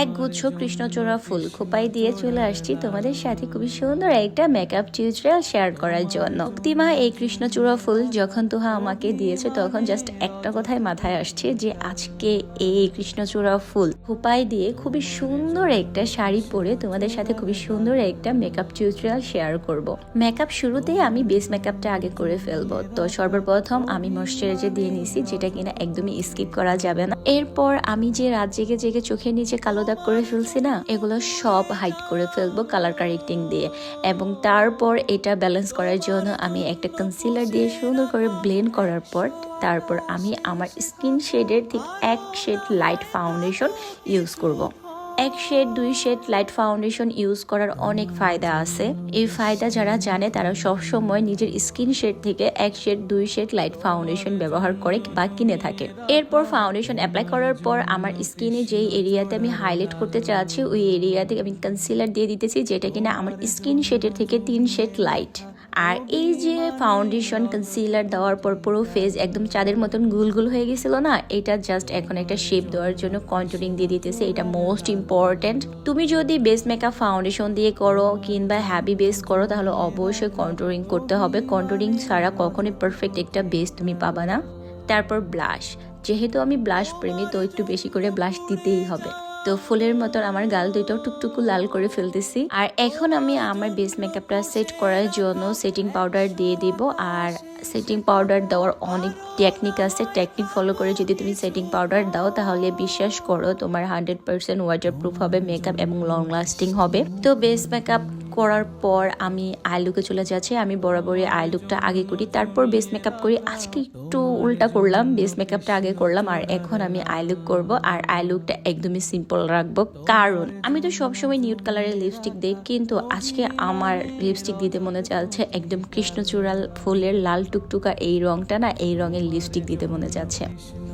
এক গুচ্ছ কৃষ্ণচূড়া ফুল খোপাই দিয়ে চলে আসছি তোমাদের সাথে খুবই সুন্দর একটা মেকআপ টিউটোরিয়াল শেয়ার করার জন্য। মুক্তিমা এই কৃষ্ণচূড়া ফুল যখন তোহা আমাকে দিয়েছে, তখন জাস্ট একটা কথাই মাথায় আসছে যে আজকে এই কৃষ্ণচূড়া ফুল খোপাই দিয়ে খুবই সুন্দর একটা শাড়ি পরে তোমাদের সাথে খুবই সুন্দর একটা মেকআপ টিউটোরিয়াল শেয়ার করব। মেকআপ শুরুতেই আমি বেস মেকআপটা আগে করে ফেলব। তো সর্বপ্রথম আমি ময়শ্চারাইজার দিয়ে নিছি, যেটা কিনা একদমই স্কিপ করা যাবে না। এরপর আমি যে রাত জেগে জেগে চোখের নিচে কালো দাগ করে ফেলছি না, এগুলো সব হাইট করে ফেলব কালার কারেক্টিং দিয়ে এবং তারপর এটা ব্যালেন্স করার জন্য আমি একটা কনসিলার দিয়ে সুন্দর করে ব্লেন্ড করার পর, তারপর আমি আমার স্কিন শেডের ঠিক এক শেড লাইট ফাউন্ডেশন ইউজ করব। এক শেড, দুই শেড লাইট ফাউন্ডেশন ইউজ করার অনেক ফায়দা আছে। এই ফায়দা যারা জানে, তারা সবসময় নিজের স্কিন শেড থেকে এক শেড, দুই শেড লাইট ফাউন্ডেশন ব্যবহার করে বা কিনে থাকে। এরপর ফাউন্ডেশন অ্যাপ্লাই করার পর আমার স্কিনে যেই এরিয়াতে আমি হাইলাইট করতে চাচ্ছি, ওই এরিয়াতে আমি কনসিলার দিয়ে দিতেছি, যেটা কিনা আমার স্কিন শেডের থেকে তিন শেড লাইট। আর এই যে ফাউন্ডেশন কনসিলার দেওয়ার পর পুরো ফেস একদম চাঁদের মতন গুলগুল হয়ে গেছিল না, এটা জাস্ট এখন একটা শেপ দেওয়ার জন্য কন্ট্রোলিং দিয়ে দিতেছে, এটা মোস্ট ইম্পর্টেন্ট তুমি যদি বেস মেকআপ ফাউন্ডেশন দিয়ে করো কিংবা হ্যাভি বেস করো, তাহলে অবশ্যই কন্ট্রোলিং করতে হবে। কন্ট্রোলিং ছাড়া কখনোই পারফেক্ট একটা বেস তুমি পাবা না। তারপর ব্লাশ যেহেতু আমি ব্লাশ প্রেমী, তো একটু বেশি করে ব্লাশ দিতেই হবে। তো ফুলের মতন আমার গাল দুইটাও টুকটুকু লাল করে ফেলতেছি। আর এখন আমি আমার বেস মেকআপটা সেট করার জন্য সেটিং পাউডার দিয়ে দিব। আর সেটিং পাউডার দেওয়ার অনেক টেকনিক আছে। টেকনিক ফলো করে যদি তুমি সেটিং পাউডার দাও, তাহলে বিশ্বাস করো তোমার হান্ড্রেড পার্সেন্ট ওয়াটার প্রুফ হবে মেকআপ এবং লং লাস্টিং হবে। তো বেস মেকআপ করার পর আমি আই লুকে চলে যাচ্ছি। আমি বরাবরই আই লুকটা আগে করি, তারপর বেস মেকআপ করি। আজকে একটু উল্টা করলাম বেস মেকআপটা আগে করলাম, আর এখন আমি আই লুক করব। আর আই লুকটা একদমই সিম্পল রাখব। কারণ, আমি তো সবসময় নিউড কালারের লিপস্টিক দিই, কিন্তু আজকে আমার লিপস্টিক দিতে মনে চাচ্ছে একদম কৃষ্ণচূড়াল ফুলের লাল টুকটুকা এই রংটা না, এই রঙের লিপস্টিক দিতে মনে যাচ্ছে।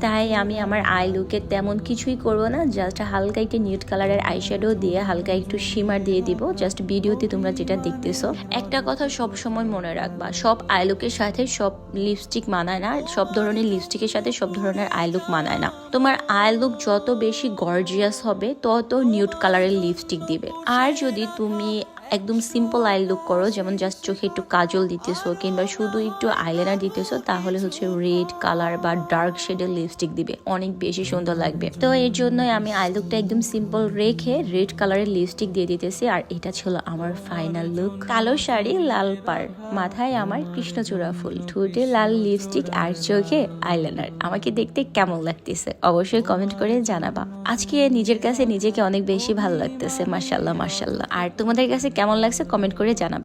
তাই আমি আমার আই লুকে তেমন কিছুই করব না জাস্ট হালকা একটু নিউড কালারের আইশ্যাডো দিয়ে হালকা একটু শিমার দিয়ে দিব জাস্ট ভিডিওতে তোমরা যেটা দেখতেছো। একটা কথা সব সময় মনে রাখবা, সব আই লুকের সাথে সব লিপস্টিক মানায় না, সব ধরনের লিপস্টিকের সাথে সব ধরনের আই লুক মানায় না। তোমার আই লুক যত বেশি গর্জিয়াস হবে, তত নিউড কালারের লিপস্টিক দিবে। আর যদি তুমি একদম সিম্পল আই লুক করো, যেমন জাস্ট চোখে একটু কাজল দিতেছো কিংবা শুধু একটু আইলাইনার দিতেছো, তাহলে হচ্ছে রেড কালার বা ডার্ক শেডের লিপস্টিক দিবে। অনেক বেশি সুন্দর লাগবে। তো এর জন্যই আমি আই লুকটা একদম সিম্পল রেখে রেড কালারের লিপস্টিক দিয়ে দিতেছি, আর এটা ছিল আমার ফাইনাল লুক কালো শাড়ি, লাল পার মাথায় আমার কৃষ্ণচূড়া ফুল, ঠোঁটে লাল লিপস্টিক আর চোখে আইলাইনার আমাকে দেখতে কেমন লাগতেছে? অবশ্যই কমেন্ট করে জানাবা। আজকে নিজের কাছে নিজেকে অনেক বেশি ভালো লাগতেছে মার্শাল্লাহ মার্শাল্লাহ আর তোমাদের কাছে কেমন লাগছে কমেন্ট করে জানাবে।